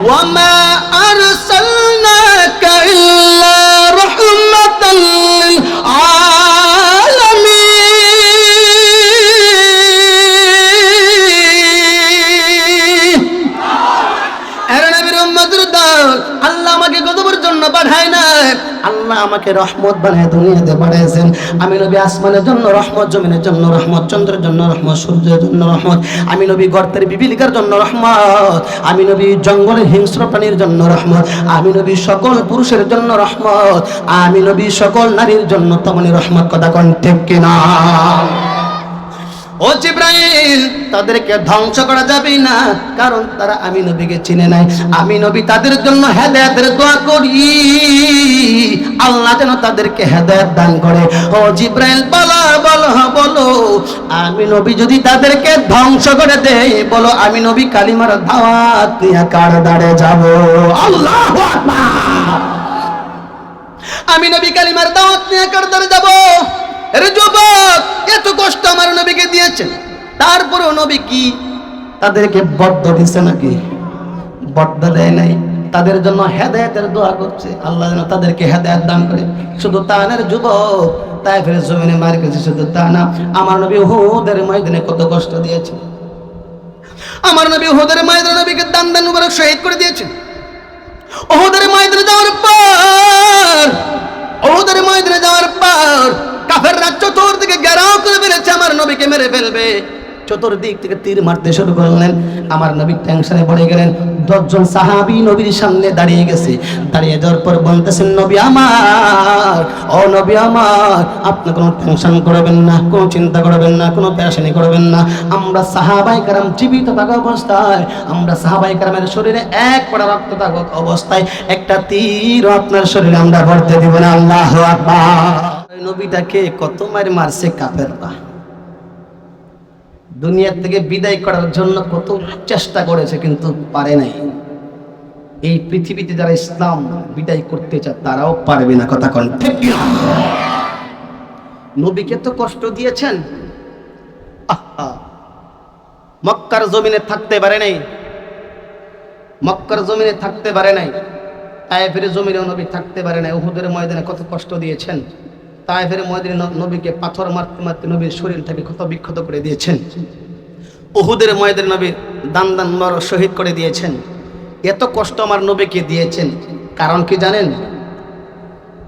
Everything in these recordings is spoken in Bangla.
وما আমাকে রহমত বানায় দুনিয়াতে পাঠিয়েছেন আমি নবী আসমানের জন্য রহমত, জমিনের জন্য রহমত, চন্দ্রের জন্য রহমত, সূর্যের জন্য রহমত। আমি নবী গর্তের বিবিলিকার জন্য রহমত। আমি নবী জঙ্গলের হিংস্র প্রাণীর জন্য রহমত। আমি নবী সকল পুরুষের জন্য রহমত। আমি নবী সকল নারীর জন্য তেমনি রহমত। কথা কন কিনা? ও জিব্রাইল, তাদেরকে ধ্বংস করা যাবে না, কারণ তারা আমি নবীকে চিনে নাই। আমি নবী তাদের জন্য হেদায়েতের দোয়া করি। আল্লাহ যেন তাদেরকে হেদায়েত দান করে। ও জিব্রাইল, বলো বলো বলো, আমি নবী যদি তাদেরকে ধ্বংস করে দেয় বলো, আমি নবী কালিমার দাওয়াত নিয়ে কার দাঁড়ে যাব? আল্লাহু আমি নবী কালিমার দাওয়াত নিয়ে কার দাঁড়ে যাব? আরে যুবক, এত কষ্ট আমার নবীকে দিয়েছেন। তারপরেও নবী কি? তাদেরকে বদ্ধ দিছে নাকি? বদ্ধ দেয় নাই। তাদের জন্য হেদায়েতের দোয়া করছে। আল্লাহ যেন তাদেরকে হেদায়েত দান করে। শুধু তানের যুবক তাই ফেরে জমিনে মার গেছে শুধু তা না। আমার নবী হুদের ময়দানে কত কষ্ট দিয়েছে। আমার নবী হুদের ময়দানে নবীকে দান দান করে শহীদ করে দিয়েছে। ওহুদের ময়দানে যাওয়ার পর ওহুদের ময়দানে যাওয়ার পর কাফেররা চতুর্দিকে গেরাও করে ফেলেছে আমার নবীকে মেরে ফেলবে। চতুর্দিক থেকে তীর মারতে শুরু করলেন। আমার নবী টেনশনে পড়ে গেলেন। দশজন সাহাবি নবীর সামনে দাঁড়িয়ে গেছে। দাঁড়িয়ে যাওয়ার পর বলতেছেন, নবী আমার, ও নবী আমার, আপনি কোনো টেনশন করবেন না, কোনো চিন্তা করবেন না, কোনো পেরেশানি করবেন না। আমরা সাহাবাই কারাম জীবিত থাকা অবস্থায়, আমরা সাহাবাই কারামের শরীরে এক পড়া রক্ত থাকা অবস্থায়, একটা তীর আপনার শরীরে আমরা ভরতে দিব না। আল্লাহ আকবার। নবীটাকে কত মার মারছে কাফেররা দুনিয়ার থেকে বিদায় করার জন্য কত চেষ্টা করেছে কিন্তু পারে নাই। এই পৃথিবীতে যারা ইসলাম বিদায় করতে চায়, তারাও পারবে না, কথা কন নবীকে তো কষ্ট দিয়েছেন। মক্কার জমিনে থাকতে পারে নাই। মক্কার জমিনে থাকতে পারে নাই। তায়েফের জমিনে নবী থাকতে পারে নাই। উহুদের ময়দানে কত কষ্ট দিয়েছেন। তায়েফের ময়দানে নবীকে পাথর মারতে মারতে নবীর শরীরটাকে ক্ষত বিক্ষত করে দিয়েছেন। উহুদের ময়দানে নবী দান দান মর শহীদ করে দিয়েছেন। এত কষ্ট আমার নবীকে দিয়েছেন। কারণ কি জানেন?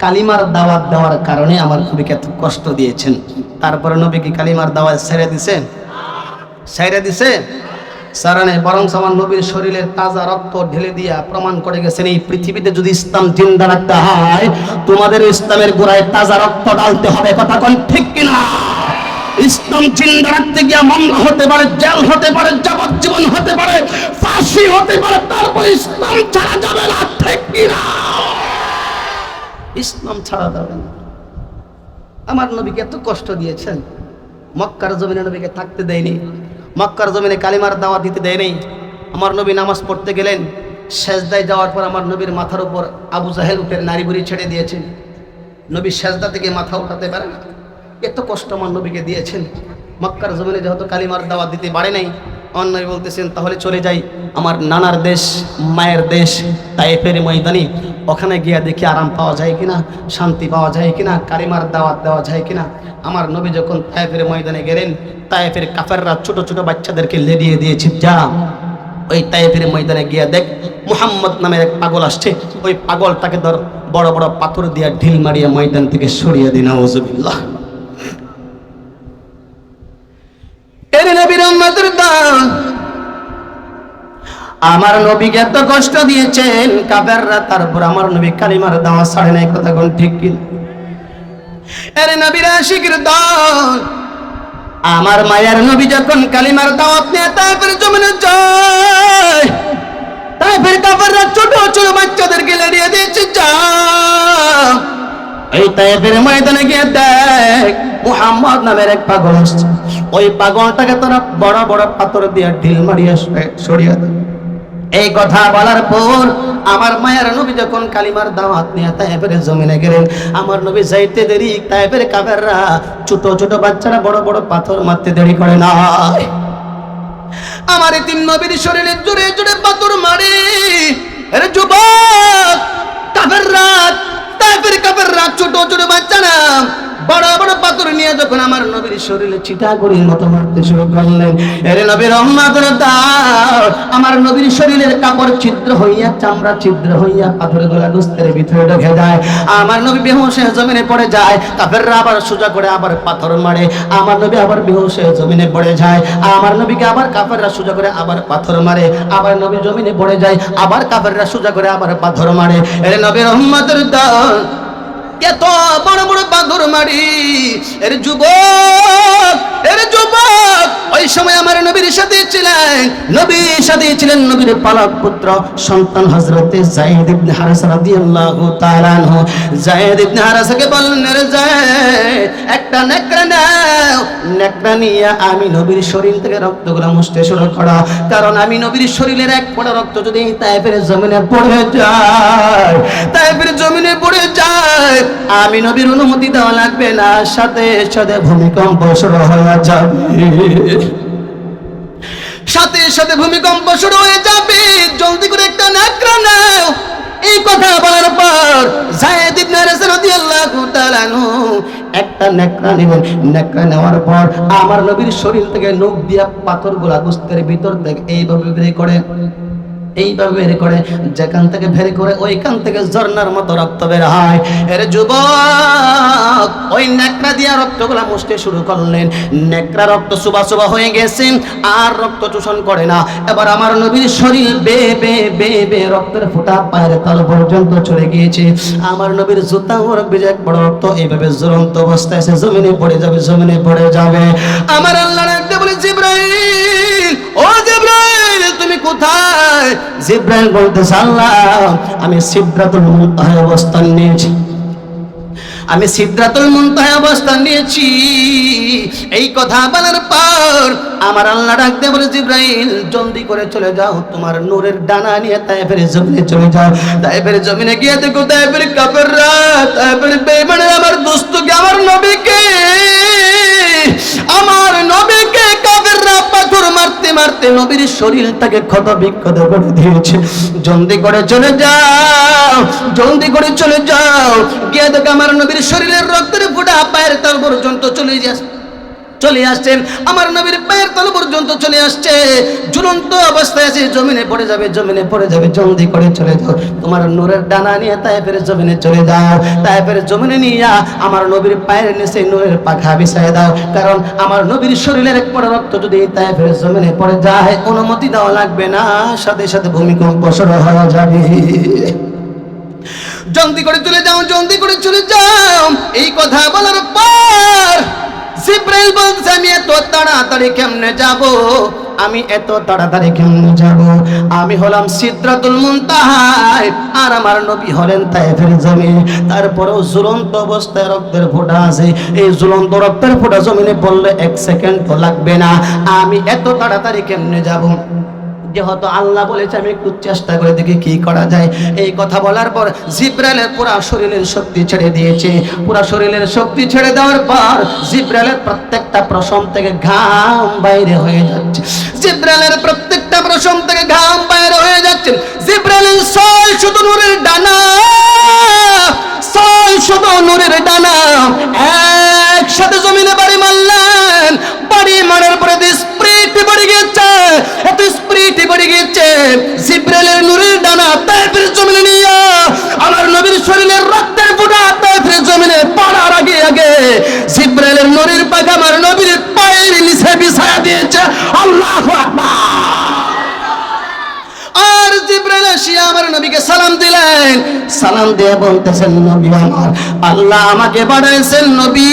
কালিমার দাওয়াত দেওয়ার কারণে আমার নবীকে এত কষ্ট দিয়েছেন। তারপরে নবী কি কালিমার দাওয়াত ছেড়ে দিছে? ছেড়ে দিছে? সারানে বরং আমার নবীর শরীরের তাজা রক্ত ঢেলে দিয়া প্রমাণ করে গেছেন, এই পৃথিবীতে যদি ইসলাম জিন্দা রাখতে হয়, তোমাদের ইসলামের গোড়ায় তাজা রক্ত ডালতে হবে, কথা কোন ঠিক কিনা? ইসলাম জিন্দা রাখতে গিয়া মামলা হতে পারে, জেল হতে পারে, যাবজ্জীবন হতে পারে, ফাঁসি হতে পারে, তারপর ইসলাম ছাড়া যাবে না, ঠিক কিনা? ইসলাম ছাড়া যাবে না। আমার নবীকে এত কষ্ট দিয়েছেন, মক্কার জমিনে নবীকে থাকতে দেয়নি। মক্কার জমিনে কালিমার দাওয়া দিতে দেয় দেয়নি। আমার নবী নামাজ পড়তে গেলেন। সেজদায় যাওয়ার পর আমার নবীর মাথার উপর আবু জাহেল উঠে নারী বুড়ি ছেড়ে দিয়েছেন নবী সেজদা থেকে মাথা উঠাতে পারে না। এত কষ্ট আমার নবীকে দিয়েছেন। মক্কার জমিনে যেহেতু কালিমার দাওয়া দিতে পারে নাই অন্যায় বলতেছেন, তাহলে চলে যাই। আমার নানার দেশ, মায়ের দেশ, তাইফের ময়দানি ওখানে গিয়া দেখি আরাম পাওয়া যায় কিনা, শান্তি পাওয়া যায় কিনা কালিমার দাওয়াত দেওয়া যায় কিনা। আমার নবী যখন তাইফের ময়দানে গেলেন, তাইফের কাফেররা ছোট ছোট বাচ্চাদেরকে লেডিয়ে দিয়েছে, যা, ওই তাইফের ময়দানে গিয়া দেখ, মুহাম্মদ নামের এক পাগল আসছে। ওই পাগলটাকে ধর, বড় বড় পাথর দিয়া ঢিল মারিয়া ময়দান থেকে সরিয়ে দিন আউজুবিল্লাহ এর নবীর দল আমার নবীকে এত কষ্ট দিয়েছেন কাবেররা তারপর আমার নবী কালিমার দাওয়া ছাড়ে নাই, কথা কোন ঠিক কি এর নবীর আশিকের দল, আমার মায়ের নবী যখন কালিমার দাওয়াত নিয়ে, তারপরে জমিনে যায়। তারপরে কাপড়রা ছোট ছোট বাচ্চাদেরকে লড়িয়ে দিয়েছে যা এই তাইফের ময়দানে গিয়ে দেখ, মুহাম্মদ নামের এক পাগল আসছে। ওই পাগলটাকে তোরা বড় বড় পাথর দিয়ে ঢিল মারিয়ে সরে- সরিয়ে দেয় এই কথা বলার পর আমার মায়ের নবী যখন কালিমার দাওয়াত নিয়ে তাইফের জমিনে গেলেন, আমার নবী যাইতে দেরি, তাইফের কাফেররা ছোট ছোট বাচ্চারা বড় বড় পাথর মারতে দেরি করে না। আমার তিন নবীর শরীরে জুড়ে জুড়ে পাথর মারে। যুবক কাফের রাত তাইফের কাফের রাত ছোট ছোট বাচ্চারা বড় বড় পাথর নিয়ে যখন আমার নবীর শরীরে করির মতো মারতে শুরু করলেন, এরে নবীর রহমাতের দাও আমার নবীর শরীরের কাপড় ছিদ্র হইয়া, চামড়া ছিদ্র হইয়া পাথরের গলা গুস্তের ভিতরে ঢুকে যায়। আমার নবী বেহুশে জমিনে পড়ে যায়, কাফেররা আবার সোজা করে আবার পাথর মারে। আমার নবী আবার বেহুশে জমিনে পড়ে যায়, আমার নবীকে আবার কাফেররা সোজা করে আবার পাথর মারে। আবার নবী জমিনে পড়ে যায়, আবার কাফেররা সোজা করে আবার পাথর মারে। এরে নবী রহমাতের দাও এত বড় বড় পাথর মারি। এর যুবক এর যুবক, ওই সময় আমার নবীর সাথে ছিলেন। নবীর সাথে ছিলেন নবীর পালক পুত্র, সন্তান হযরতে যায়েদ ইবনে হারেস রাদিয়াল্লাহু তাআলা আনহু। যায়েদ ইবনে হারেসকে বললেন রে যায়েদ একটা নেকড়া নাও। নেকড়া নিয়ে আমি নবীর শরীর থেকে রক্তগুলো মুছতে শুরু করা। কারণ আমি নবীর শরীরের এক ফোঁটা রক্ত যদি তাইফের জমিনে পড়ে যায়, তাইফের জমিনে পড়ে যায় আমি নবীর অনুমতি দেওয়া লাগবে না, সাথে সাথে ভূমিকম্প শুরু হয়ে যাবে। সাথে সাথে ভূমিকম্প শুরু হয়ে যাবে, জলদি করে একটা নাকরা নাও। এই কথা বলার পর জায়েদ ইবনে আনাস রাদিয়াল্লাহু তাআলা একটা নেকড়া নেবেন নেকড়া নেওয়ার পর আমার নবীর শরীর থেকে নখ দিয়া পাথরগুলা গোস্তের ভিতর থেকে এইভাবে বের করে। এইভাবে বের করে, যেখান থেকে বের করে ওইখান থেকে ঝর্ণার মতো রক্ত বের হয়। এর যুবক, ওই নেকড়া দিয়া রক্তগুলা মুছতে শুরু করলেন। নেকড়া রক্ত সুবা সুবা হয়ে গেছে, আর রক্ত শোষণ করে না। এবার আমার নবীর শরীর বে বে বে বে রক্তের ফোঁটা পায়ের তল পর্যন্ত চলে গিয়েছে। আমার নবীর জুতা ওর বিজয় বড় রক্ত এইভাবে জ্বলন্ত অবস্থায় এসে জমিনে পড়ে যাবে, জমিনে পড়ে যাবে। আমার আল্লাহ বলে তুমি কোথায়? জিব্রাইল বলতেছে, আল্লাহ, আমি সিদ্ধাতুল অবস্থান নিয়েছি। আমি সিদ্ধাতুল অবস্থান নিয়েছি। এই কথা বলার পর আমার আল্লাহ ডাকতে বলে, জিব্রাইল, জলদি করে চলে যাও। তোমার নূরের ডানা নিয়ে তাইফের জমিনে চলে যাও। তাইফের জমিনে গিয়ে দেখো, তাইফের কাপেররা তাইফের বেঈমানের আমার দোস্তকে, আমার নবীকে আমার নবীকে পাথর মারতে মারতে নবীর শরীরটাকে ক্ষত বিক্ষত করে দিয়েছে। জলদি করে চলে যাও, জলদি করে চলে যাও। গিয়ে দেখো আমার নবীর শরীরের রক্তের ফুটা পায়ের তার পর্যন্ত চলে যাচ্ছে। চলে আসছেন। আমার নবীর পায়ের তল পর্যন্ত চলে আসছে। ঝুলন্ত অবস্থায় আছে, জমিনে পড়ে যাবে, জমিনে পড়ে যাবে, জলদি করে চলে যাও। তোমার নূরের ডানা নিয়ে তাইফের জমিনে চলে যাও। তাইফের জমিনে নিয়ে আমার নবীর পায়ের নিচে নূরের পাখা বিছায় দাও। কারণ আমার নবীর শরীরের এক পড়া রক্ত যদি তাইফের জমিনে পড়ে যায়, অনুমতি দেওয়া লাগবে না। সাথে সাথে ভূমিকম্প শুরু হয়ে যাবে। জলদি করে চলে যাও, জলদি করে চলে যাও। এই কথা বলার পর জিব্রাইল বলছে, আমি এত তাড়াতাড়ি কেমনে যাব? আমি এত তাড়াতাড়ি কেমনে যাব? আমি হলাম সিদ্রাতুল মুনতাহায় আর আমার নবী হলেন তাইফের জমিন তারপরেও ঝুলন্ত অবস্থায় রক্তের ফোঁটা আছে। এই ঝুলন্ত রক্তের ফোঁটা জমিনে পড়লে এক সেকেন্ড তো লাগবে না। আমি এত তাড়াতাড়ি কেমনে যাব? যেহেতু আল্লাহ বলেছে, আমি একটু চেষ্টা করে দেখি কি করা যায়। এই কথা বলার পর জিব্রাইলের পুরা শরীরের শক্তি ছেড়ে দিয়েছে। পুরা শরীরের শক্তি ছেড়ে দেওয়ার পর জিব্রাইলের প্রত্যেকটা প্রশম থেকে ঘাম বাইরে হয়ে যাচ্ছে। জিব্রাইলের প্রত্যেকটা প্রশম থেকে ঘাম বাইরে হয়ে যাচ্ছে। জিব্রাইলের সল শুধু নূরের ডানা সল শুধু নূরের ডানা সালাম দিয়ে বলতেছেন, নবী আমার, আল্লাহ আমাকে বাড়াইছেন নবী।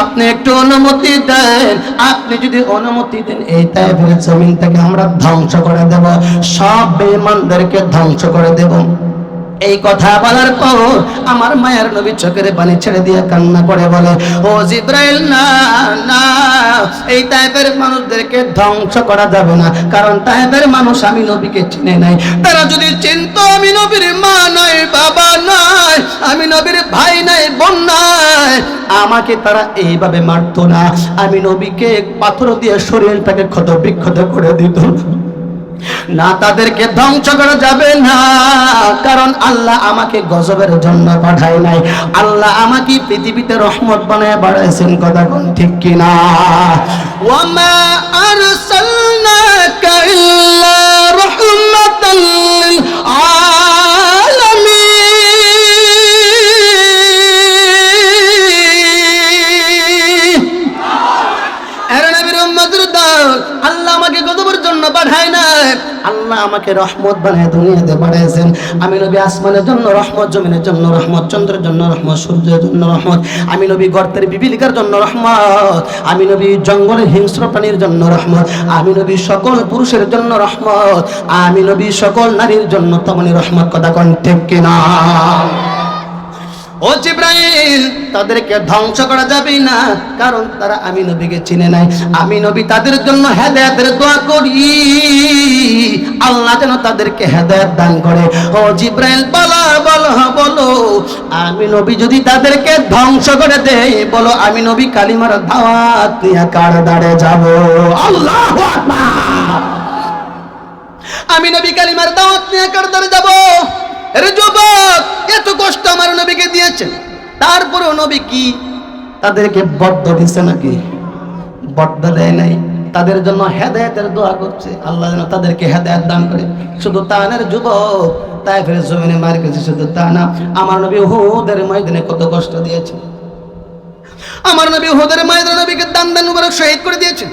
আপনি একটু অনুমতি দেন, আপনি যদি অনুমতি দেন, এই তাইফের জমিন থেকে আমরা ধ্বংস করে দেব। সব বেমানদেরকে ধ্বংস করে দেব। এই কথা বলার পর আমার মায়ের নবী চোখের পানি ছেড়ে দিয়ে কান্না করে বলে, ও জিব্রাইল, না না, এই টাইপের মানুষদেরকে ধ্বংস করা যাবে না, কারণ টাইপের মানুষ আমি নবীকে চিনে নাই। তারা যদি চিনত আমি নবীর মা নাই বাবা নাই আমি নবীর ভাই নাই, বোন নাই, আমাকে তারা এইভাবে মারতো না। আমি নবীকে পাথর দিয়ে শরীরটাকে ক্ষত বিক্ষত করে দিত। না তাদেরকে ধ্বংস করা যাবে না। কারণ আল্লাহ আমাকে গজবের জন্য পাঠায় নাই। আল্লাহ আমাকে পৃথিবীতে রহমত বানায় বাড়াইছেন, কথা কোন ঠিক কিনা? ওয়ামা আরসালনাকা আল্লাহ আমাকে রহমত বানায় দুনিয়াতে পাঠাইছেন আমি নবী আসমানের জন্য রহমত, জমিনের জন্য রহমত, চন্দ্রের জন্য রহমত, সূর্যের জন্য রহমত। আমি নবী গর্তের বিবিলিকার জন্য রহমত। আমি নবী জঙ্গলের হিংস্র প্রাণীর জন্য রহমত। আমি নবী সকল পুরুষের জন্য রহমত। আমি নবী সকল নারীর জন্য তমনি রহমত। কথা কন ঠিক কিনা? ও জিব্রাইল, তাদেরকে ধ্বংস করা যাবে না, কারণ তারা আমি নবীকে চিনে নাই। আমি নবী তাদের জন্য হেদায়েতের দোয়া করি। আল্লাহ যেন তাদেরকে হেদায়েত দান করে। ও জিব্রাইল, বলো বলো বলো, আমি নবী যদি তাদেরকে ধ্বংস করে দেয় বলো, আমি নবী কালিমার দাওয়াত নিয়ে কার দাঁড়ে যাব। আল্লাহু আমি নবী কালিমার দাওয়াত নিয়ে কার দাঁড়ে যাব। আরে যুবক, এত কষ্ট আমার নবীকে দিয়েছেন। তারপরেও নবী কি? তাদেরকে বদ্ধ দিচ্ছে নাকি? বদ্ধ দেয় নাই। তাদের জন্য হেদায়েতের দোয়া করছে। আল্লাহ যেন তাদেরকে হেদায়েত দান করে। শুধু তানের যুবক তাই ফেরে জমিনে মার গেছে শুধু তা না। আমার নবী হুদের ময়দানে কত কষ্ট দিয়েছে। আমার নবী হুদের ময়দানে নবীকে দান দান মুবারক শহীদ করে দিয়েছেন।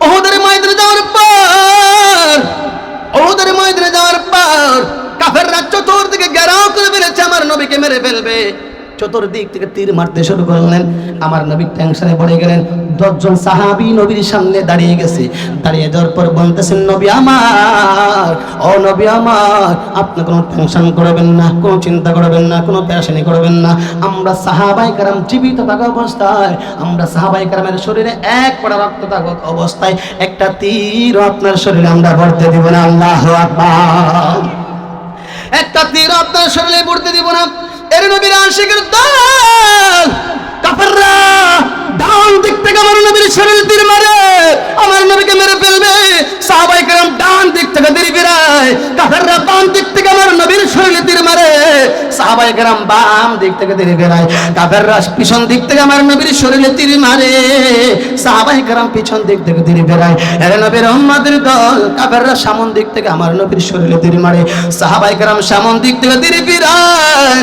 ওহুদের ময়দানে যাওয়ার পর ওহুদের ময়দানে যাওয়ার পর কাফেররা চতুর্দিকে ঘেরাও করে ফেলেছে আমার নবীকে মেরে ফেলবে। চতুর্দিক থেকে তীর মারতে শুরু করলেন, আমার নবী টেনশনে পড়ে গেলেন। দশজন সাহাবি নবীর সামনে দাঁড়িয়ে গেছে। দাঁড়িয়ে যাওয়ার পর বলতেছেন, নবী আমার, ও নবী আমার, আপনি কোনো টেনশন করবেন না, কোনো চিন্তা করবেন না, কোনো পেশানি করবেন না। আমরা সাহাবাই কারাম জীবিত থাকা অবস্থায়, আমরা সাহাবাই কারামের শরীরে এক পড়া রক্ত থাকা অবস্থায়, একটা তীর আপনার শরীরে আমরা ভরতে দিব না, আল্লাহ আকবার। একটা তীর আপনার শরীরে পড়তে দিব না। এর নবীর আশিকের দল। কাফেররা, ডান দিক থেকে নবীর শরীরে তীর মারে। কেরাম বাম দিক থেকে ধীরে বেড়ায়। কাফেররা পিছন দিক থেকে আমার নবীর শরীরে তীর মারে। সাহাবাই গ্রাম পিছন দিক থেকে ধীরে বেড়ায়। এর নবীর রহমাদের দল, কাফেররা সামন দিক থেকে আমার নবীর শরীরে তীর মারে। সাহাবাই গ্রাম সামন দিক থেকে ধীরে বেড়ায়।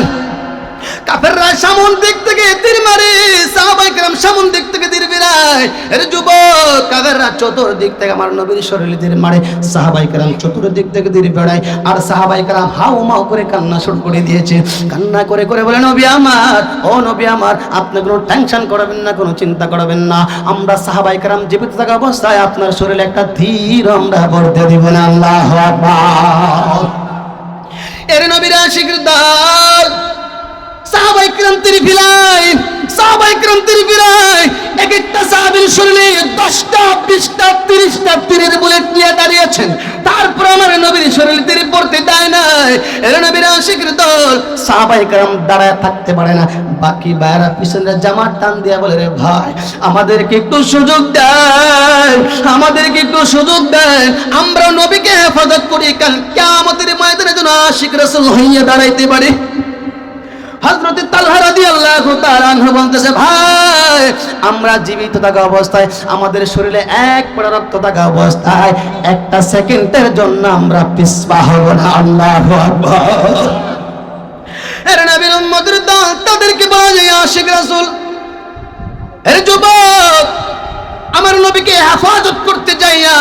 কাফেররা সামন দিক থেকে তীর মারে সাহাবাইকরাম সামন দিক থেকে তীর বেরায় এর যুবক কাফেররা চতুর দিক থেকে আমার নবীর শরীরে তীর মারে সাহাবাইকরাম চতুর দিক থেকে তীর বেড়ায় আর সাহাবাইকরাম হাউ মাউ করে কান্না শুরু করে দিয়েছে। কান্না করে করে বলে, নবী আমার, ও নবী আমার, আপনি কোনো টেনশন করাবেন না, কোনো চিন্তা করাবেন না। আমরা সাহাবাইকরাম জীবিত থাকা অবস্থায় আপনার শরীরে একটা তীর আমরা বর্ধে দিব না, আল্লাহ আকবার। এর নবীরা শিখর দাও সাহাবাই কিরাম তীর ফিলাই সাহাবাই কিরাম তীর ফিলাই এক একটা সাহাবীর শরীরে দশটা, বিশটা, তিরিশটা তীরের বুলেট নিয়ে দাঁড়িয়েছেন। তারপর আমার নবীর শরীরে তীর পড়তে দেয় নাই। এর নবীর আশিকের দল সাহাবাই দাঁড়ায় থাকতে পারে না। বাকি বাইরা পিছনে জামার টান দিয়া বলে, রে ভাই, আমাদেরকে একটু সুযোগ দেয় আমাদেরকে একটু সুযোগ দেয় আমরা নবীকে হেফাজত করি, কাল কেমতের ময়দানে যেন আশিক রসুল হইয়া দাঁড়াইতে পারে। তাআলা আনহু বলতেছে, ভাই, আমরা জীবিত থাকা অবস্থায়, আমাদের শরীরে এক পড়া রক্ত থাকা অবস্থায়, একটা সেকেন্ডের জন্য আমরা পিছপা হব না, আল্লাহু এর নবীর উম্মতের দল তাদেরকে বলা যায়, আশিক এর যুবক, আমার নবীকে হেফাজত করতে যাইয়া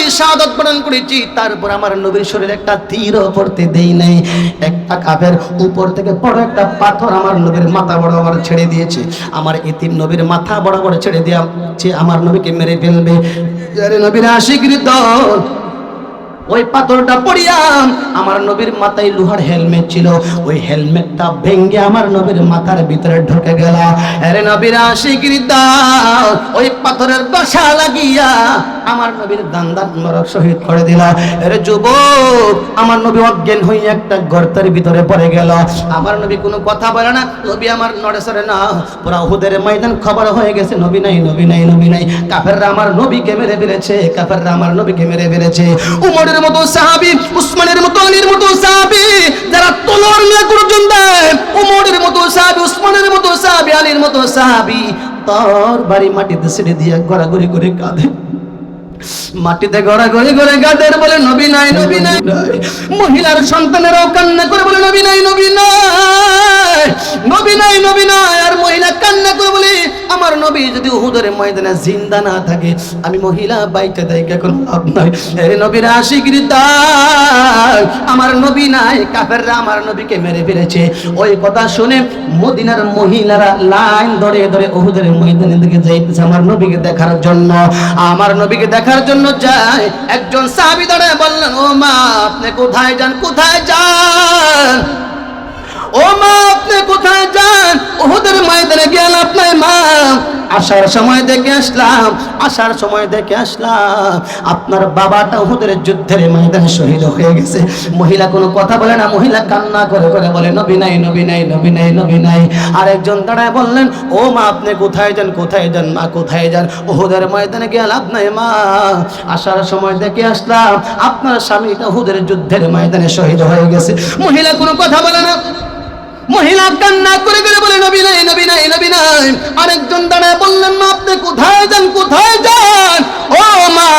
সাহাবী শাহাদত বরণ করেছি, তারপর আমার নবীর শরীরে একটা তীর পড়তে দেই নাই। একটা কাফের উপর থেকে বড় একটা পাথর আমার নবীর মাথা বরাবর ছেড়ে দিয়েছে। আমার ইতিম নবীর মাথা বরাবর ছেড়ে দেওয়া আমার নবীকে মেরে ফেলবে। নবীর আশিকৃত ওই পাথরটা পড়িয়াম, আমার নবীর মাথায় লোহার হেলমেট ছিল। ওই হেলমেটটা ভেঙ্গে আমার নবীর মাথার ভিতরে ঢুকে গেল। আরে নবীর আশিকির ওই পাথরের বাসা লাগিয়া আমার নবীর দান দান মরক শহীদ করে দিল। আরে যুবক, আমার নবী অজ্ঞান হয়ে একটা গর্তের ভিতরে পড়ে গেল। আমার নবী কোনো কথা বলে না, নবী আমার নড়ে সরে না। পুরা হুদের ময়দান খবর হয়ে গেছে, নবী নাই নবী নাই নবী নাই। কাফেররা আমার নবীকে মেরে ফেলেছে, কাফেররা আমার নবীকে মেরে ফেলেছে। উমরের মতো সাহাবি, উসমানের মতো আলীর মতো সাহাবি, যারা তলোয়ার নিয়ে গুরুজন দেয় উমরের মতো সাহাবি, উসমানের মতো সাহাবি, আলীর মতো সাহাবি, তার বাড়ি মাটিতে ছেড়ে দিয়ে গড়াগড়ি করে কাঁদে। মাটিতে গড়াগড়ি করে গাদের বলে, নবী নাই নবী নাই। মহিলার সন্তানেরাও কান্না করে বলে, নবী নাই নবী নাই। নবী নাই নবী নাই। আর মহিলা কান্না করে বলে, আমার নবী যদি উহুদের ময়দানে জিন্দা না থাকে, আমি মহিলা বাইকে দেয় এখন লাভ নাই। এ নবীর আশিকির দাগ আমার নবী নাই, কাফেররা আমার নবীকে মেরে ফেলেছে। ওই কথা শুনে মদিনার মহিলারা লাইন ধরে ধরে উহুদের ময়দানের দিকে যাইতেছে, আমার নবীকে দেখার জন্য। আমার নবীকে দেখার জন্য যায়। একজন সাহাবি দাঁড়ায় বললেন ও মা আপনি কোথায় যান? কোথায় যান? ও মা, আপনি কোথায় যান? ওহুদের ময়দানে গেল আপনার মা। আসার সময় দেখে আসলাম, আসার সময় দেখে আসলাম, আপনার বাবাটা ওহুদের যুদ্ধের ময়দানে শহীদ হয়ে গেছে। মহিলা কোনো কথা বলে না, মহিলা কান্না করে করে বলে, নবী নাই নবী নাই নবী নাই নবী নাই। আরেকজন দাঁড়ায় বললেন, ও মা, আপনি কোথায় যান কোথায় যান, মা, কোথায় যান? ওহুদের ময়দানে গেল আপনার মা। আসার সময় দেখে আসলাম, আপনার স্বামীটা ওহুদের যুদ্ধের ময়দানে শহীদ হয়ে গেছে। মহিলা কোনো কথা বলে না মহিলা কান্না করে করে বলে, নবী নাই নবী নাই নবী নাই। আরেকজন দাঁড়ায় বললেন, মা, আপনি কোথায় যান কোথায় যান? ও মা,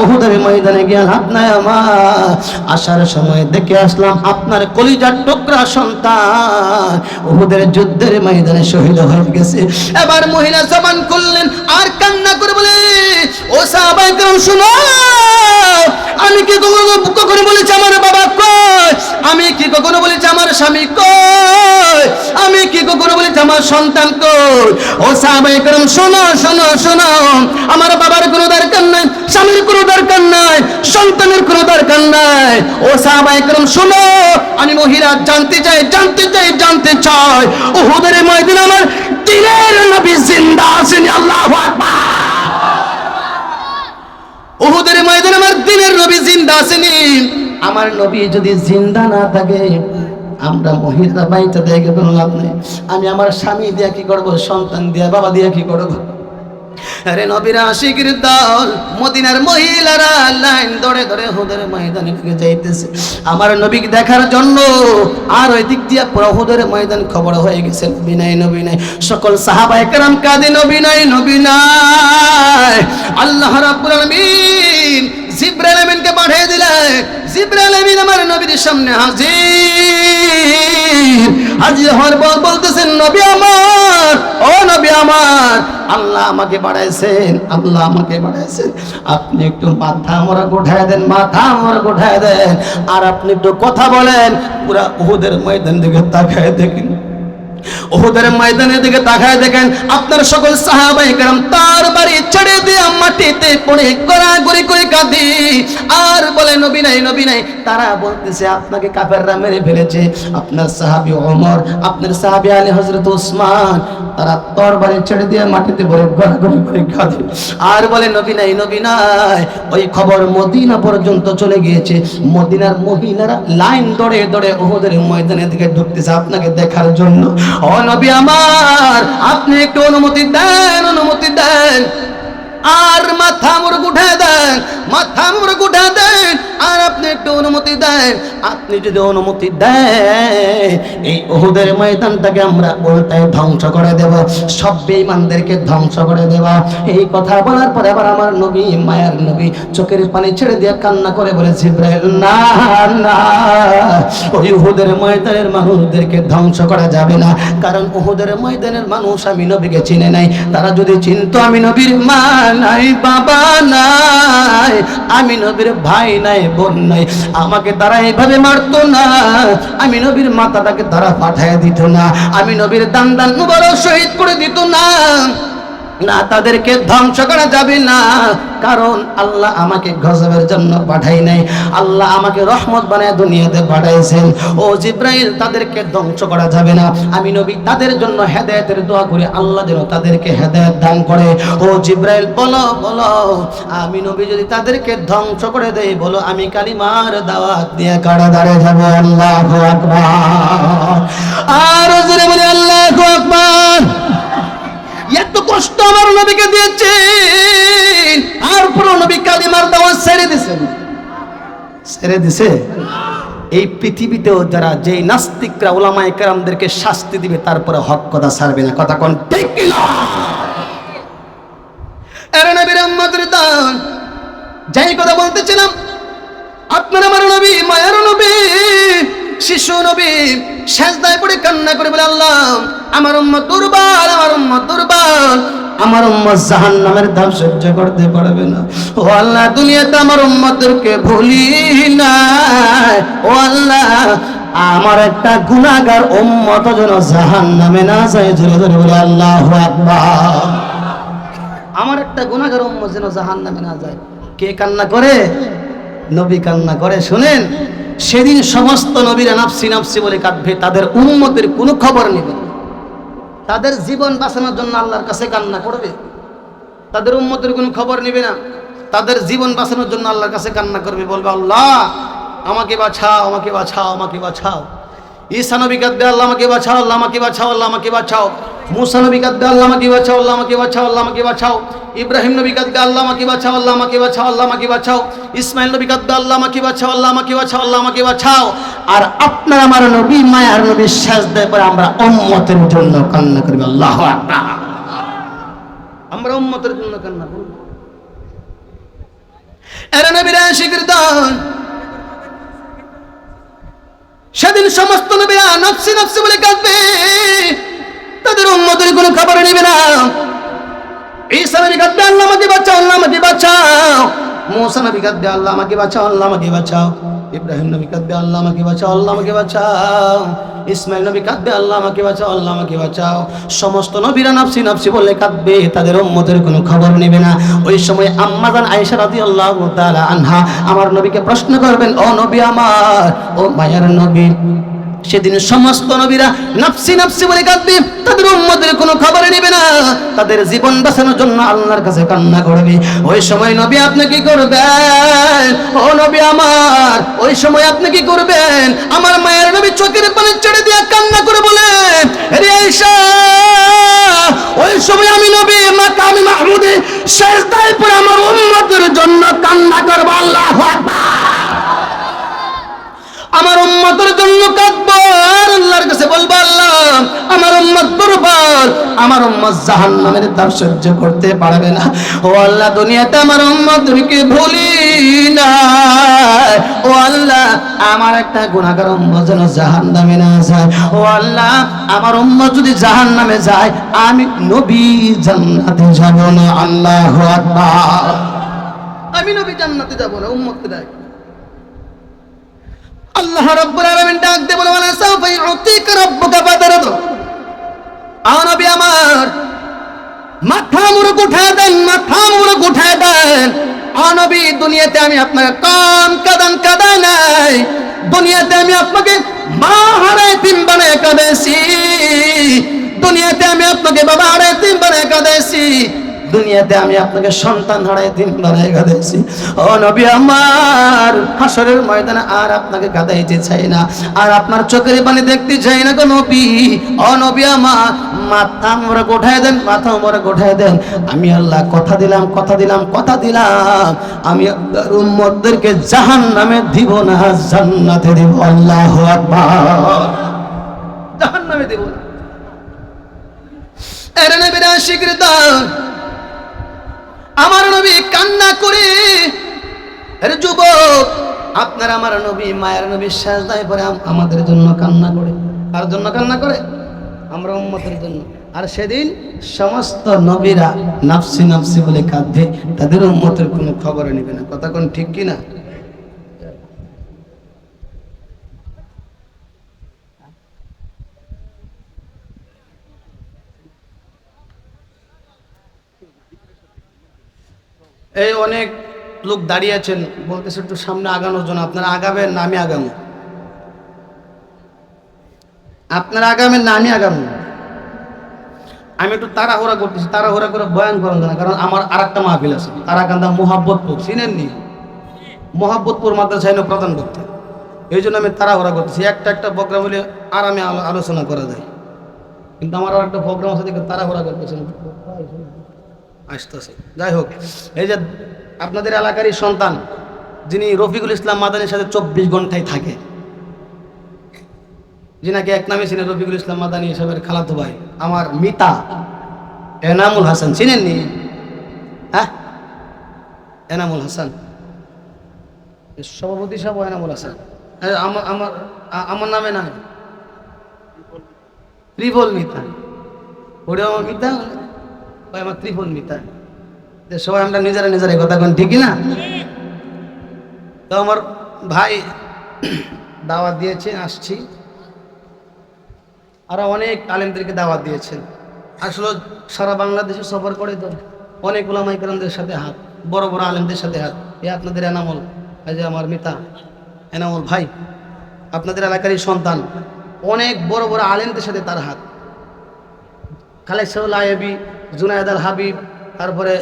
ওহুদের ময়দানে হাত নাই আমার। আসার সময় দেখে আসলাম, আপনার কলিজার টুকরা সন্তান ওহুদের যুদ্ধের ময়দানে শহীদ হয়ে গেছে। এবার মহিলা জবান করলেন, আর কান্না করে বলে, ও সাহাবাই কেমন শুনো, আমি কি কখনো কখনো বলেছি, আমার বাবা কই? আমি কি কখনো বলেছি, আমার স্বামী কই? আমি কি কখনো বলেছি, আমার সন্তান কই? ও সাহাবাই করম, শোনো শোনো শোনো। আমার বাবার কোনো দরকার নাই, স্বামীর কোনো দরকার নাই, সন্তানের কোনো দরকার নাই। ও সাহাবাই করম, শোনো, আমি মহিলা, জানতে চাই জানতে চাই জানতে চাই। ও হুদের ময়দিন আমার দিনের নবী জিন্দা আছেন আল্লাহু উহুদের ময়দানে আমার দিনের নবী জিন্দা আসেনি। আমার নবী যদি জিন্দা না থাকে আমরা মহিলা বাইতে দেখে কোনো লাভ নেই। আমি আমার স্বামী দিয়া কি করব, সন্তান দিয়া, বাবা দিয়া কি করব? আরে নবীর আশিকের দল, মদিনার মহিলারা লাইন ধরে ধরে হুদের ময়দানে যাইতেছে। আমার নবীকে দেখার জন্য? আর ওই দিক দিয়া পুরো হুদের ময়দান খবর হয়ে গেছে, নবী নাই নবী নাই। সকল সাহাবা একরাম কাঁদে, নবী নাই নবী নাই। আল্লাহ রাব্বুল আলামিন জিব্রাইল আমিনকে পাঠিয়ে দিলেন জিব্রাইল আমিন আমার নবীর সামনে হাজির। হাজির হওয়ার পর বলতেছেন, নবী আমার, ও নবী আমার, আল্লাহ আমাকে বাড়াইছেন, আল্লাহ আমাকে বাড়াইছেন। আপনি একটু মাথা মোরা গোঠায় দেন, মাথা মোরা গোঠায় দেন। আর আপনি একটু কথা বলেন, পুরা উহুদের ময়দান দিকে তাকায় দেখেন। ওহুদের ময়দানের দিকে তাকায় দেখেন, আপনার সকল সাহাবাই কারাম তার বাড়ি ছেড়ে দিয়ে মাটিতে পড়ে গড়াগড়ি করে কাঁদি। আর বলে, নবী নাই নবী নাই। তারা বলতেছে, আপনাকে কাফেররা মেরে ফেলেছে। আপনার সাহাবি ওমর, আপনার সাহাবি আলী হজরত উসমান তারা তোর বাড়ি ছেড়ে দিয়ে মাটিতে পড়ে গড়াগড়ি করে কাঁদে। আর বলে, নবী নাই নবী নাই। ওই খবর মদিনা পর্যন্ত চলে গিয়েছে। মদিনার মহিলারা লাইন দড়ে দড়ে ওহুদের ময়দানের দিকে ঢুকতেছে। আপনাকে দেখার জন্য ও নবী আমার, আপনি একটু অনুমতি দেন অনুমতি দেন। আর মাথা মুরগ উঠে দেন, মাথা মুরগ উঠে দেন। আর আপনি একটু অনুমতি দেন। আপনি যদি অনুমতি দেন, এই ওহুদের ময়দানটাকে আমরা উল্টায় ধ্বংস করে দেব। সব বেঈমানদেরকে ধ্বংস করে দেব। এই কথা বলার পরে আবার আমার নবী, মায়ার নবী চোখের পানি ছেড়ে দিয়ে কান্না করে বলেছে ইব্রাহিম না না, ওই উহুদের ময়দানের মানুষদেরকে ধ্বংস করা যাবে না। কারণ উহুদের ময়দানের মানুষ আমি নবীকে চিনে নাই। তারা যদি চিনতো আমি নবীর মা নাই, বাবা নাই, আমি নবীর ভাই নাই বোন নাই। আমাকে তারা এভাবে মারতো না। আমি নবীর মাথাটাকে তারা পাঠায় দিত না। আমি নবীর দান দান বড় শহীদ করে দিত না। না, তাদেরকে ধ্বংস করা যাবে না। কারণ আল্লাহ আমাকে গজবের জন্য পাঠাই নাই। আল্লাহ আমাকে রহমত বানায় দুনিয়াতে পাঠাইছেন। ও জিব্রাইল, তাদেরকে ধ্বংস করা যাবে না। আমি নবী, তাদের জন্য হেদায়েতের দোয়া করে আল্লাহ যেন তাদেরকে হেদায়ত দান করে। ও জিব্রাইল, বলো বলো, আমি নবী যদি তাদেরকে ধ্বংস করে দেই, বলো, আমি কালিমার দাওয়াত দিয়ে কাড়া দাঁড়ে যাব। আল্লাহ আকবার। আর বলি, আল্লাহু আকবার। এত কষ্ট আমার নবীকে দিয়েছেন। আর পুরো নবী কালিমার দাওয়াত ছেড়ে দিয়েছেন। ছেড়ে দিছে এই পৃথিবীতেও যারা যেই নাস্তিকরা ওলামায়ে কেরামদেরকে শাস্তি দিবে, তারপরে হক কথা ছাড়বে না। কথা কোন ঠিক কিনা এর নবীর উম্মতের দান। যাই কথা বলতেছিলাম, আপনার আমার নবী, মায়ের নবী। শিশু নবী সেজদায় পড়ে কান্না করে বলে, আল্লাহ, আমার উম্মত দুর্বল, আমার উম্মত দুর্বল। আমার উম্মত জাহান্নামের দাম সহ্য করতে পারবে না। ও আল্লাহ, দুনিয়াতে আমার উম্মতদেরকে ভুলি না ও আল্লাহ, আমার একটা গুনাহগার উম্মত যেন জাহান্নামে না যায়, জোরে জোরে বলে, আল্লাহু আমার একটা গুনাহগার উম্মত যেন জাহান্নামে না যায়। কে কান্না করে? নবী কান্না করে, শুনেন? সেদিন সমস্ত নবীরা নাফসি নাফসি বলে কাঁদবে, তাদের উন্মতের কোনো খবর নেবে। তাদের জীবন বাঁচানোর জন্য আল্লাহর কাছে কান্না করবে। তাদের উন্মতের কোনো খবর নেবে না। তাদের জীবন বাঁচানোর জন্য আল্লাহর কাছে কান্না করবে, বলবে, আল্লাহ, আমাকে বাছাও আমাকে বাছাও আমাকে বাঁচাও। ঈসা নবী কাঁদবে আল্লাহ আমাকে বাঁচাও আল্লাহ আমাকে বাঁচাও আল্লাহ আমাকে বাঁচাও মুসা নবী কাঁদবে আল্লাহ আমাকে বাঁচাও আল্লাহ আমাকে বাঁচাও আল্লাহ আমাকে বাঁচাও ইব্রাহিম নবী কাঁদবে আল্লাহ আমাকে বাঁচাও আল্লাহ আমাকে বাঁচাও আল্লাহ আমাকে বাঁচাও ইসমাইল নবী কাঁদবে আল্লাহ আমাকে বাঁচাও আল্লাহ আমাকে বাঁচাও আল্লাহ আমাকে বাঁচাও আর আপনার আমার নবী মায়ার নবী শেষ দেয় পরে আমরা উম্মতের জন্য কান্না করবি আল্লাহ আমরা উম্মতের জন্য কান্না করব এরা নবীরা শিখির সেদিন সমস্ত নবীরা নফসি নফসি বলে কাঁদবে। তাদের উন্মতের কোনো খবর নেবে না। নবী কাঁদবে, আল্লাহ আমাকে বাঁচাও, আল্লাহ আমাকে বাঁচাও। মুসা নবী কাঁদবে, আল্লাহ আমাকে বাঁচাও, আল্লাহ আমাকে বাঁচাও। ইব্রাহিম নবী কাঁদবে, আল্লাহ আমাকে বাঁচাও, আল্লাহ আমাকে বাঁচাও। ইসমাইল নবী কাঁদবে, আল্লাহ আমাকে বাঁচাও, আল্লাহ আমাকে বাঁচাও। সমস্ত নবীরা নাফসি নাফসি বলে কাঁদবে, তাদের উম্মতের কোনো খবর নেবে না। ওই সময় আম্মাজান আয়েশা রাদিয়াল্লাহু তাআলা আনহা আমার নবীকে প্রশ্ন করবেন, ও নবী আমার, ও মায়ার নবী। সেদিন সমস্ত নবীরা নাফসি নাফসি বলে কাঁদবে। তাদের উম্মতের কোনো খবর নেবে না। তাদের জীবন বাঁচানোর জন্য আল্লাহর কাছে কান্না করবে। ওই সময় নবী আপনি কি করবেন? ও নবী আমার, ওই সময় আপনি কি করবেন? আমার মায়ের নবী চোখের পানি ছেড়ে দিয়ে কান্না করে বলেন রে আয়েশা, ওই সময় আমি নবী মাকামি মাহমুদে, শেষদায় পরে আমার উম্মতের জন্য কান্না করব, আল্লাহু আকবার। আমার উম্মতের জন্য কাঁদবো। আল্লাহর কাছে বলব, আল্লাহ, আমার উম্মত দুর্বল আমার উম্মত জাহান্নামের তাপ সহ্য করতে পারবে না। ও আল্লাহ, দুনিয়াতে আমার উম্মতকে ভুলি না ও আল্লাহ, আমার একটা গুণাগার উম্মত যেন জাহান্নামে না যায়। ও আল্লাহ, আমার উম্মত যদি জাহান্নামে যায়, আমি নবী জান্নাতে যাব না। আল্লাহু আকবার। আমি নবী জান্নাতে যাব না, উম্মতকে দেয়। আল্লাহ রাব্বুল আলামিন ডাক দে বলে, ওয়ালা সাউফা ইউতিকা রাব্বুকা ফাতারদু আ নবী আমার, মাথা মুরুক উঠায় দেন, মাথা মুরুক উঠায় দেন। আ নবী, দুনিয়াতে আমি আপনাকে কাম কাদান কাদায় নাই। দুনিয়াতে আমি আপনাকে মা হারায় তিন বানায় কাঁদেছি। দুনিয়াতে আমি আপনাকে বাবা হারায় তিন বানায় কাঁদেছি। দুনিয়াতে আমি আপনাকে সন্তান হারাই দিন বানাই গাদাইছি ও নবী আমার, হাসরের ময়দানে আর আপনাকে গাদাইতে চাই না। আর আপনার চোখের পানি দেখতে চাই না গো নবী। ও নবী আমার, মাথা মোরা গোঠায় দেন, মাথা মোরা গোঠায় দেন। আমি আল্লাহ কথা দিলাম কথা দিলাম কথা দিলাম। আমি উম্মতদেরকে জাহান নামে দিব না, জান্নাতে দিব। আল্লাহ আকবার। জাহান নামে দিব না। এর নবীরা স্বীকৃত আমার নবী কান্না করে যুবক, আপনার আমার নবী, মায়ের নবী সাজদায় পরে আমাদের জন্য কান্না করে। তার জন্য কান্না করে? আমরা উন্মতের জন্য। আর সেদিন সমস্ত নবীরা নাফসি নাফসি বলে কাঁদবে তাদের উন্মতের কোনো খবর নেবে না। কথা কোন ঠিক কি এই অনেক লোক দাঁড়িয়ে আছেন, বলতেছে একটু সামনে আগানোর জন্য, আপনারা আগাবেন না আমি আগামো। আপনারা আগামেন না আমি আগামো। আমি একটু তাড়াহুড়া করতেছি, তাড়াহুড়া করে বয়ান করেন না কারণ আমার আর একটা মাহফিল আছে, তারাকান্দা মোহাব্বতপুর, চিনেননি? মোহাব্বতপুর মাদ্রাসায় প্রদান করতে। এই জন্য আমি তাড়াহুড়া করতেছি, একটা একটা প্রোগ্রাম হলে আরামে আলো- আলোচনা করা যায়। কিন্তু আমার আর একটা প্রোগ্রাম আছে দেখে তাড়াহুড়া করতেছে আসতেছে। যাই হোক এই যে আপনাদের এলাকারই সন্তান, যিনি রফিকুল ইসলাম মাদানির সাথে চব্বিশ ঘন্টায় থাকে, যিনাকে এক নামে ছিলেন রফিকুল ইসলাম মাদানি সাহেবের খালাতো ভাই, আমার মিতা, এনামুল হাসান, চিনেননি? হ্যাঁ? এনামুল হাসান। সভাপতি সাহেব এনামুল হাসান। আমার আমার আমার নামে না ত্রিপল মিতা। ওটা আমার মিতা? ওই আমার ত্রিপল মিতা। যে সবাই আমরা নিজেরা নিজেরা কথা কোন ঠিকই না তো আমার ভাই দাওয়াত দিয়েছে, আসছি। আরও অনেক আলেমদেরকে দাওয়াত দিয়েছেন। আসলে সারা বাংলাদেশে সফর করে তো অনেক ওলামাই কেরামদের সাথে হাত, বড় বড় আলেমদের সাথে হাত। এ আপনাদের এনামল, এই যে আমার মিতা, এনামল ভাই, আপনাদের এলাকারই সন্তান, অনেক বড় বড় আলেমদের সাথে তার হাত। খালেদ আয়েবি জুনায়দ আল হাবিব তারপরে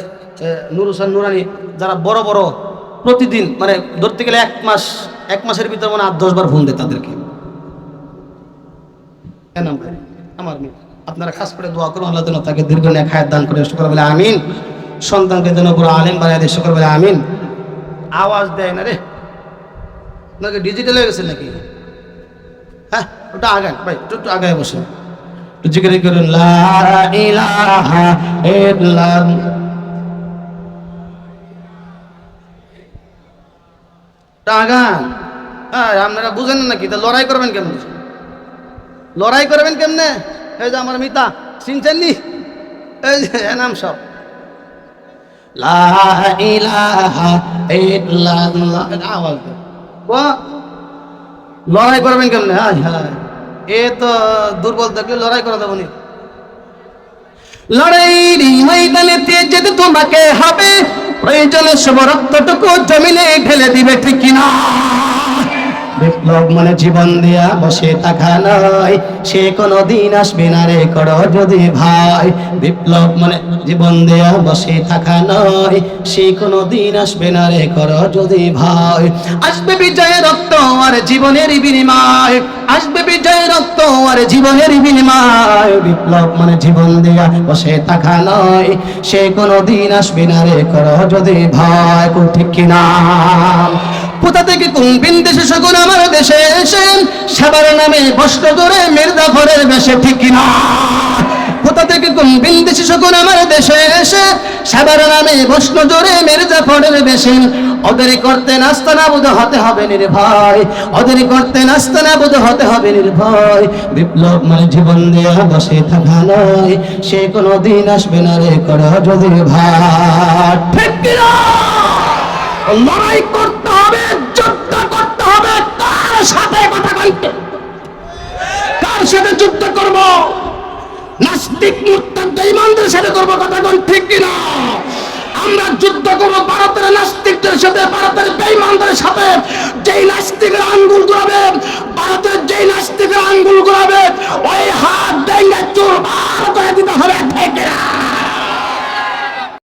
এ, নুর হোসেন নুরানি যারা বড় বড় প্রতিদিন মানে ধরতে গেলে এক মাস এক মাসের ভিতরে মানে আট দশবার ফোন দেয় তাদেরকে। আমার আপনারা খাস করে দোয়া করুন আল্লাহ তাকে দীর্ঘ নেক হায়াত দান করে শুকর বলে আমিন। সন্তানকে যেন পুরো আলেম বানিয়ে দেয় শুকর বলে আমিন। আওয়াজ দেয় না রে। আপনাকে ডিজিটাল হয়ে গেছে নাকি? হ্যাঁ ওটা আগান। ভাই একটু আগায় বসুন। জিজ্ঞাসা করুন লা ইলাহা ইল্লাল্লাহ। আগান আপনারা বুঝেন না নাকি? তা লড়াই করবেন কেমন? লড়াই করবেন কেমনে? এই যে আমার মিতা চিনছেন নি? এই যে নাম সব। লড়াই করবেন কেমনে? হায় হায়। এ তো দুর্বল থাকলে লড়াই করা যাব নি। লড়াইয়ের প্রয়োজনে সব রক্তটুকু জমিনে ঢেলে দিবে, ঠিক কিনা? বিপ্লব মানে জীবন দেয়া বসে থাকা নয়। সে কোনো দিন আসবে না রে কর যদি ভাই। বিপ্লব মানে জীবন দেয়া বসে থাকা নয়। সে কোনো দিন আসবে না রে কর যদি ভাই। আসবে বিজয়ের রক্ত আর জীবনের বিনিময়। আসবে বিজয়ের রক্ত আর জীবনের বিনিময়। বিপ্লব মানে জীবন দেয়া বসে থাকা নয়। সে কোনো দিন আসবে না রে কর যদি ভাই। ঠিক কিনা কোথা থেকে কোন বিন দেশে শকুন আমার দেশে এসে সাবার নামে বস্ত্র ধরে মির্জাফরের বেশে ঠিক কিনা? কোথা থেকে কোন বিন দেশে শকুন আমার দেশে এসে সাবার নামে বস্ত্র জোরে মির্জাফরের বেশে? ওদের করতে নাস্তা না বুধ হতে হবে নির্ভয়। ওদের করতে হতে হবে নির্ভয়। বিপ্লব মানে জীবন দেয়া বসে থাকা নয়। সে কোনো দিন আসবে না রে কর যদি ভাই ঠিক কিনা? লড়াই করতে সাথে যুক্ত করব। নাস্তিক মুরতাদ ইমানদের সাথে করব কথা কোন ঠিক কিনা? আমরা যুদ্ধ করব ভারতের নাস্তিকদের সাথে, ভারতের বেঈমানদের সাথে। যেই নাস্তিকের আঙ্গুল গুলাবে ভারতের যেই নাস্তিকের আঙ্গুল গুলাবে ওই হাত ডেঙ্গে চুর বার করে দিতে হবে, ঠিক কিনা?